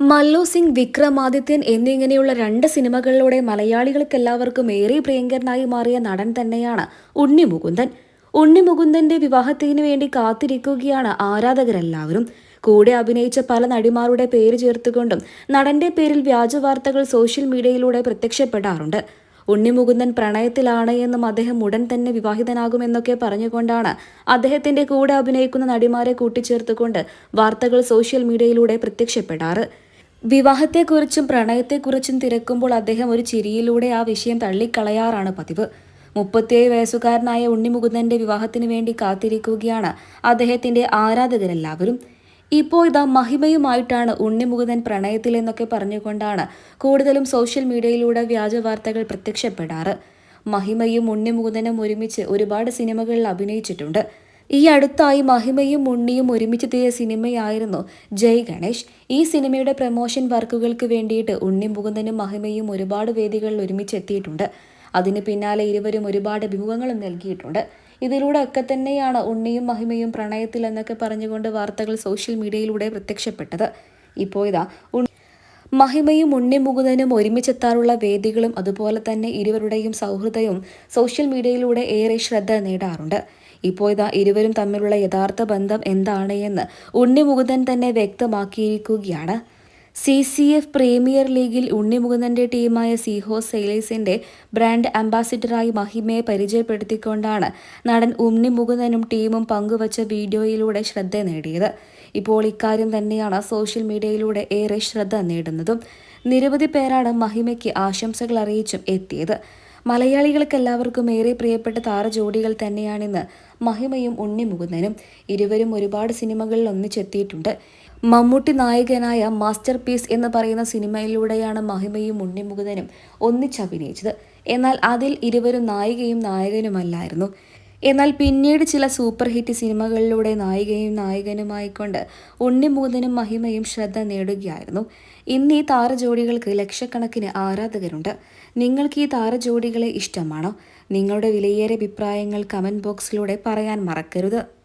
മല്ലു സിംഗ് വിക്രമാദിത്യൻ എന്നിങ്ങനെയുള്ള രണ്ട് സിനിമകളിലൂടെ മലയാളികൾക്കെല്ലാവർക്കും ഏറെ പ്രിയങ്കരനായി മാറിയ നടൻ തന്നെയാണ് ഉണ്ണി മുകുന്ദൻ. ഉണ്ണി മുകുന്ദന്റെ വിവാഹത്തിന് വേണ്ടി കാത്തിരിക്കുകയാണ് ആരാധകരെല്ലാവരും. കൂടെ അഭിനയിച്ച പല നടിമാരുടെ പേര് ചേർത്തുകൊണ്ടും നടന്റെ പേരിൽ വ്യാജ വാർത്തകൾ സോഷ്യൽ മീഡിയയിലൂടെ പ്രത്യക്ഷപ്പെടാറുണ്ട്. ഉണ്ണി മുകുന്ദൻ പ്രണയത്തിലാണ് എന്നും അദ്ദേഹം ഉടൻ തന്നെ വിവാഹിതനാകുമെന്നൊക്കെ പറഞ്ഞുകൊണ്ടാണ് അദ്ദേഹത്തിന്റെ കൂടെ അഭിനയിക്കുന്ന നടിമാരെ കൂട്ടിച്ചേർത്തുകൊണ്ട് വാർത്തകൾ സോഷ്യൽ മീഡിയയിലൂടെ പ്രത്യക്ഷപ്പെടാറ്. വിവാഹത്തെക്കുറിച്ചും പ്രണയത്തെക്കുറിച്ചും തിരക്കുമ്പോൾ അദ്ദേഹം ഒരു ചിരിയിലൂടെ ആ വിഷയം തള്ളിക്കളയാറാണ് പതിവ്. മുപ്പത്തിയേഴ് വയസ്സുകാരനായ ഉണ്ണിമുകുന്ദന്റെ വിവാഹത്തിന് വേണ്ടി കാത്തിരിക്കുകയാണ് അദ്ദേഹത്തിന്റെ ആരാധകരെല്ലാവരും. ഇപ്പോൾ ഇതാ മഹിമയുമായിട്ടാണ് ഉണ്ണിമുകുന്ദൻ പ്രണയത്തിൽ എന്നൊക്കെ പറഞ്ഞുകൊണ്ടാണ് കൂടുതലും സോഷ്യൽ മീഡിയയിലൂടെ വ്യാജ വാർത്തകൾ പ്രത്യക്ഷപ്പെടാറ്. മഹിമയും ഉണ്ണിമുകുന്ദനും ഒരുമിച്ച് ഒരുപാട് സിനിമകളിൽ അഭിനയിച്ചിട്ടുണ്ട്. ഈ അടുത്തായി മഹിമയും ഉണ്ണിയും ഒരുമിച്ചെത്തിയ സിനിമയായിരുന്നു ജയ് ഗണേഷ്. ഈ സിനിമയുടെ പ്രമോഷൻ വർക്കുകൾക്ക് വേണ്ടിയിട്ട് ഉണ്ണി മുകുന്ദനും മഹിമയും ഒരുപാട് വേദികളിൽ ഒരുമിച്ചെത്തിയിട്ടുണ്ട് അതിന് പിന്നാലെ ഇരുവരും ഒരുപാട് അഭിമുഖങ്ങളും നൽകിയിട്ടുണ്ട്. ഇതിലൂടെ ഒക്കെ തന്നെയാണ് ഉണ്ണിയും മഹിമയും പ്രണയത്തിൽ എന്നൊക്കെ പറഞ്ഞുകൊണ്ട് വാർത്തകൾ സോഷ്യൽ മീഡിയയിലൂടെ പ്രത്യക്ഷപ്പെട്ടത്. ഇപ്പോൾ ഇതാ ഉണ്ണി മഹിമയും ഉണ്ണിമുകുന്ദനും ഒരുമിച്ചെത്താറുള്ള വേദികളും അതുപോലെ തന്നെ ഇരുവരുടെയും സൗഹൃദവും സോഷ്യൽ മീഡിയയിലൂടെ ഏറെ ശ്രദ്ധ നേടാറുണ്ട്. ഇപ്പോൾ ഇതാ ഇരുവരും തമ്മിലുള്ള യഥാർത്ഥ ബന്ധം എന്താണ് എന്ന് ഉണ്ണിമുകുന്ദൻ തന്നെ വ്യക്തമാക്കിയിരിക്കുകയാണ്. സി സി എഫ് പ്രീമിയർ ലീഗിൽ ഉണ്ണിമുകുന്ദന്റെ ടീമായ സീഹോ സെയിലേഴ്സിന്റെ ബ്രാൻഡ് അംബാസിഡറായി മഹിമയെ പരിചയപ്പെടുത്തിക്കൊണ്ടാണ് നടൻ ഉണ്ണിമുകുന്ദനും ടീമും പങ്കുവച്ച വീഡിയോയിലൂടെ ശ്രദ്ധ നേടിയത്. ഇപ്പോൾ ഇക്കാര്യം തന്നെയാണ് സോഷ്യൽ മീഡിയയിലൂടെ ഏറെ ശ്രദ്ധ നേടുന്നതും നിരവധി പേരാണ് മഹിമയ്ക്ക് ആശംസകൾ അറിയിച്ചും എത്തിയത്. മലയാളികൾക്ക് എല്ലാവർക്കും ഏറെ പ്രിയപ്പെട്ട താരജോഡികൾ തന്നെയാണിന്ന് മഹിമയും ഉണ്ണിമുകുന്ദനും ഇരുവരും ഒരുപാട് സിനിമകളിൽ ഒന്നിച്ചെത്തിയിട്ടുണ്ട്. മമ്മൂട്ടി നായകനായ മാസ്റ്റർ പീസ് എന്ന് പറയുന്ന സിനിമയിലൂടെയാണ് മഹിമയും ഉണ്ണിമുകുന്ദനും ഒന്നിച്ചഭിനയിച്ചത്. എന്നാൽ അതിൽ ഇരുവരും നായികയും നായകനുമല്ലായിരുന്നു. എന്നാൽ പിന്നീട് ചില സൂപ്പർ ഹിറ്റ് സിനിമകളിലൂടെ നായികയും നായകനുമായിക്കൊണ്ട് ഉണ്ണിമൂതനും മഹിമയും ശ്രദ്ധ നേടുകയായിരുന്നു. ഇന്ന് ഈ താരജോഡികൾക്ക് ലക്ഷക്കണക്കിന് ആരാധകരുണ്ട്. നിങ്ങൾക്ക് ഈ താരജോഡികളെ ഇഷ്ടമാണോ? നിങ്ങളുടെ വിലയേറെ അഭിപ്രായങ്ങൾ കമന്റ് ബോക്സിലൂടെ പറയാൻ മറക്കരുത്.